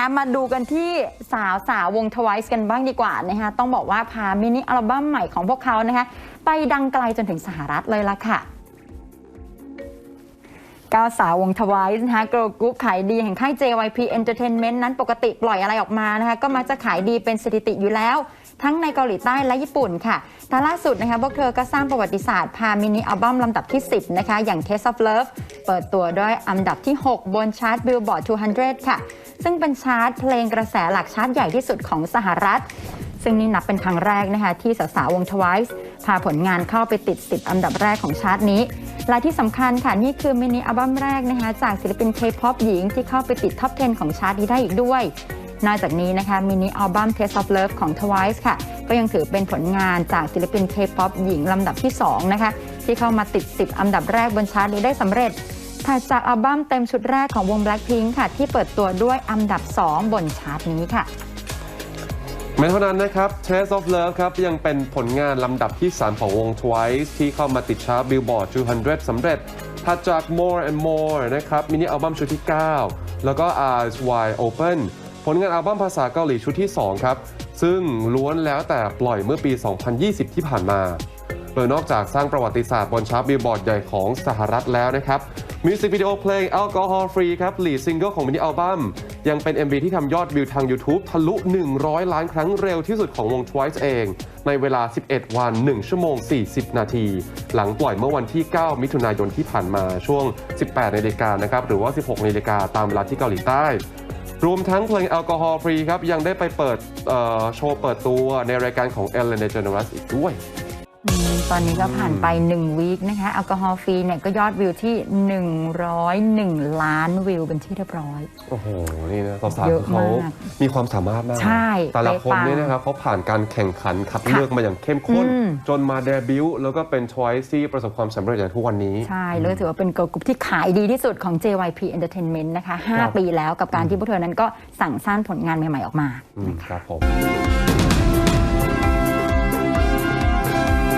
นะคะมาดูกันที่สาวสาววง Twice กันบ้างดีกว่านะคะต้องบอกว่าพามินิอัลบั้มใหม่ของพวกเขานะคะไปดังไกลจนถึงสหรัฐเลยละค่ะก้าวสาววงทวายนะคะเกิร์ลกรุ๊ปขายดีแห่งค่าย JYP Entertainment นั้นปกติปล่อยอะไรออกมานะคะก็มักจะขายดีเป็นสถิติอยู่แล้ว ทั้งในเกาหลีใต้และญี่ปุ่นค่ะแต่ล่าสุดนะคะพวกเธอก็สร้างประวัติศาสตร์พามินิอัลบั้มลำดับที่ 10 นะคะ อย่าง Taste of Love เปิดตัวด้วยอันดับที่ 6 บนชาร์ต Billboard 200 ค่ะ ซึ่งเป็นชาร์ตเพลงกระแสหลักชาร์ตใหญ่ที่สุดของสหรัฐ ซึ่งนี่นับเป็นครั้งแรกนะคะ ที่สาวๆวง Twice พาผลงานเข้าไปติด 10 อันดับแรกของชาร์ตนี้ และที่สำคัญค่ะ นี่คือมินิอัลบั้มแรกนะคะ จากศิลปิน K-POP หญิงที่เข้าไปติดท็อป 10 ของชาร์ตนี้ได้อีกด้วยนอกจากนี้นะคะมินิอัลบั้ม Taste of Love ของ Twice ค่ะ ก็ยังถือเป็นผลงานจากศิลปิน K-POP หญิงลำดับที่ 2 นะคะ ที่เข้ามาติด 10 อันดับแรกบนชาร์ตนี้ได้สำเร็จ ถัดจากอัลบั้มเต็มชุดแรกของวง Blackpink ค่ะ ที่เปิดตัวด้วยอันดับ 2 บนชาร์ตนี้ค่ะไม่เท่านั้นนะครับ Taste of Love ครับยังเป็นผลงานลำดับที่ 3 ของวง Twice ที่เข้ามาติดชาร์ต Billboard 200 สำเร็จถัดจาก More and More นะครับมินิอัลบั้มชุดที่ 9 แล้วก็ Eyes Wide Open ผลงานอัลบั้มภาษาเกาหลีชุดที่ 2 ครับ ซึ่งล้วนแล้วแต่ปล่อยเมื่อปี 2020 ที่ผ่านมา โดยนอกจากสร้างประวัติศาสตร์บนชาร์ตบิลบอร์ดใหญ่ของสหรัฐแล้วนะครับมิวสิกวิดีโอเพลง Alcohol Free ครับลีดซิงเกิลของมินิอัลบั้มยังเป็น MV ที่ทำยอดวิวทาง YouTube ทะลุ 100 ล้านครั้งเร็วที่สุดของวง Twice เอง ในเวลา 11 วัน 1 ชั่วโมง 40 นาที หลังปล่อยเมื่อวันที่ 9 มิถุนายนที่ผ่านมาช่วง 18นาฬิกานะครับหรือว่า 16นาฬิกาตามเวลาที่เกาหลีใต้รวมทั้งเพลงแอลกอฮอล์ฟรีครับ ยังได้ไปเปิดโชว์เปิดตัวในรายการของ Ellen DeGeneres อีกด้วย ตอนนี้ก็ผ่านไป 1 วีคนะคะแอลกอฮอล์ฟรีเนี่ยก็ยอดวิวที่ 101 ล้านวิวเป็นที่เรียบร้อย โอ้โห นี่นะสาวเยๆอะเขามากมีความสามารถมาก ใช่แต่ละคนไปฟังเนี่ยนะครับเขาผ่านการแข่งขันคัดค่ะเลือกมาอย่างเข้มข้นอืมจนมาเดบิวต์แล้วก็เป็น Twice ที่ประสบความสำเร็จอย่างทุกวันนี้ ใช่ แล้วถือว่าเป็นเกิร์ลกรุ๊ปที่ขายดีที่สุดของ JYP Entertainment นะคะครับ5ปีแล้วกับการที่พวกเธอนั้นก็สั่งสร้างผลงานใหม่ ๆ ออกมาอืมนะคะครับผม